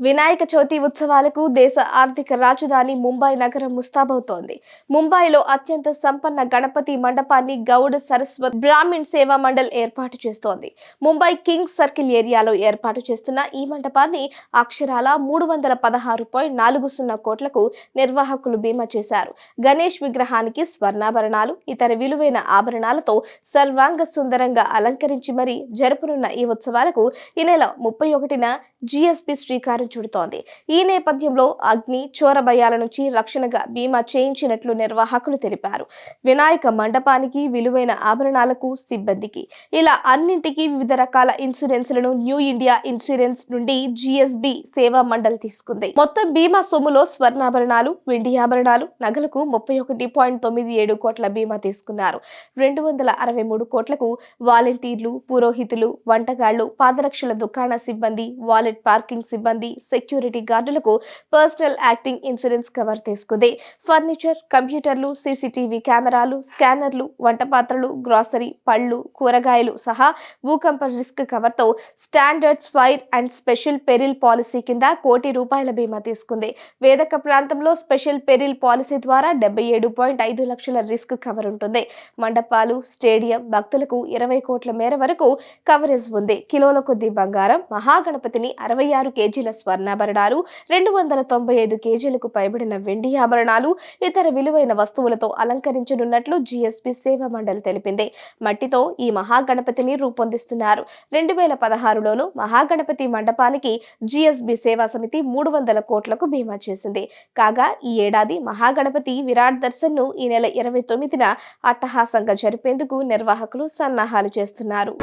వినాయక చవితి ఉత్సవాలకు దేశ ఆర్థిక రాజధాని ముంబై నగరం ముస్తాబవుతోంది. ముంబైలో అత్యంత సంపన్న గణపతి మండపాన్ని గౌడ్ సరస్వత్ బ్రాహ్మిణ్ సేవా మండల్ ఏర్పాటు చేస్తోంది. ముంబై కింగ్స్ సర్కిల్ ఏరియాలో ఏర్పాటు చేస్తున్న ఈ మండపాన్ని అక్షరాల మూడు వందల పదహారు పాయింట్ నాలుగు సున్నా కోట్లకు నిర్వాహకులు బీమా చేశారు. గణేష్ విగ్రహానికి స్వర్ణాభరణాలు ఇతర విలువైన ఆభరణాలతో సర్వాంగ సుందరంగా అలంకరించి మరీ జరుపునున్న ఈ ఉత్సవాలకు ఈ నెల ముప్పై ఒకటిన జిఎస్పి శ్రీకారం చుడుతోంది. ఈ నేపథ్యంలో అగ్ని చోర భయాల నుంచి రక్షణగా బీమా చేయించినట్లు నిర్వాహకులు తెలిపారు. వినాయక మండపానికి విలువైన ఆభరణాలకు సిబ్బందికి. ఇలా అన్నింటికీ వివిధ రకాల ఇన్సూరెన్స్లను న్యూ ఇండియా ఇన్సూరెన్స్ నుండి జిఎస్బి సేవా మండలి తీసుకుంది. మొత్తం బీమా సొమ్ములో స్వర్ణాభరణాలు వెండి ఆభరణాలు నగలకు ముప్పై ఒకటి పాయింట్ తొమ్మిది ఏడు కోట్ల బీమా తీసుకున్నారు. రెండు వందల అరవై మూడు కోట్లకు వాలంటీర్లు పురోహితులు వంటగాళ్ళు పాదరక్షల దుకాణ సిబ్బంది వాలెట్ పార్కింగ్ సిబ్బంది సెక్యూరిటీ గార్డులకు పర్సనల్ యాక్టింగ్ ఇన్సూరెన్స్ కవర్ తీసుకుంది. ఫర్నిచర్ కంప్యూటర్లు సీసీటీవీ కెమెరాలు స్కానర్లు వంట పాత్రలు గ్రాసరీ పళ్ళు కూరగాయలు సహా భూకంప risk కవర్తో standards fire and special peril policy కింద కోటి రూపాయల బీమా తీసుకుంది. వేదక ప్రాంతంలో స్పెషల్ పెరిల్ పాలసీ ద్వారా డెబ్బై ఏడు పాయింట్ ఐదు లక్షల రిస్క్ కవర్ ఉంటుంది. మండపాలు స్టేడియం భక్తులకు ఇరవై కోట్ల మేర వరకు కవరేజ్ ఉంది. కిలోల కొద్ది బంగారం మహాగణపతిని అరవై ఆరు కేజీల స్వర్ణాభరణాలు రెండు వందల తొంభై ఐదు కేజీలకు పైబడిన వెండి ఆభరణాలు ఇతర విలువైన వస్తువులతో అలంకరించనున్నట్లు జిఎస్బి సేవా మండలి తెలిపింది. మట్టితో ఈ మహాగణపతిని రూపొందిస్తున్నారు. రెండు వేల పదహారులోను మహాగణపతి మండపానికి జిఎస్బి సేవా సమితి మూడు వందల కోట్లకు బీమా చేసింది. కాగా ఈ ఏడాది మహాగణపతి విరాట్ దర్శన్ను ఈ నెల ఇరవై తొమ్మిదిన అట్టహాసంగా జరిపేందుకు నిర్వాహకులు సన్నాహాలు చేస్తున్నారు.